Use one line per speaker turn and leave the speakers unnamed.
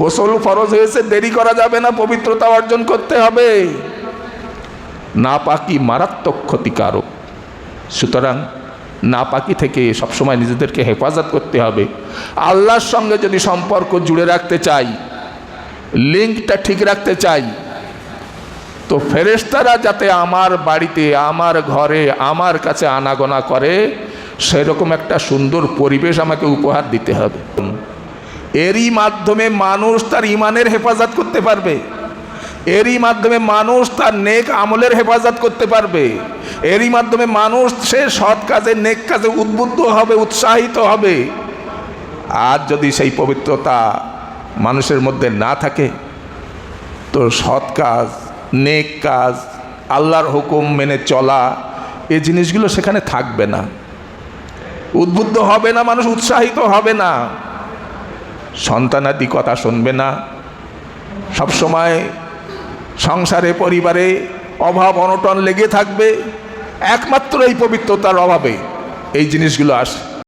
গোসল ফরজ হয়েছে, দেরি করা যাবে না, পবিত্রতা অর্জন করতে হবে। না পাকি মারাত্মক ক্ষতিকারক। সুতরাং না পাকি থেকে সবসময় নিজেদেরকে হেফাজত করতে হবে। আল্লাহর সঙ্গে যদি সম্পর্ক জুড়ে রাখতে চাই, লিঙ্কটা ঠিক রাখতে চাই, তো ফেরেশতারা যাতে আমার বাড়িতে, আমার ঘরে, আমার কাছে আনাগোনা করে, সেরকম একটা সুন্দর পরিবেশ আমাকে উপহার দিতে হবে। এরই মাধ্যমে মানুষ তার ইমানের হেফাজত করতে পারবে। এরই মাধ্যমে মানুষ তার নেক আমলের হেফাজত করতে পারবে। এরই মাধ্যমে মানুষ সে সৎ কাজে, নেক কাজে উদ্বুদ্ধ হবে, উৎসাহিত হবে। আর যদি সেই পবিত্রতা মানুষের মধ্যে না থাকে, তো সৎ কাজ, নেক কাজ, আল্লাহর হুকুম মেনে চলা, এই জিনিসগুলো সেখানে থাকবে না। উদ্বুদ্ধ হবে না মানুষ, উৎসাহিত হবে না। সন্তানাদি কথা শুনবে না। সবসময় সংসারে, পরিবারে অভাব, অনটন লেগে থাকবে। একমাত্র এই পবিত্রতার অভাবে এই জিনিসগুলো আসে।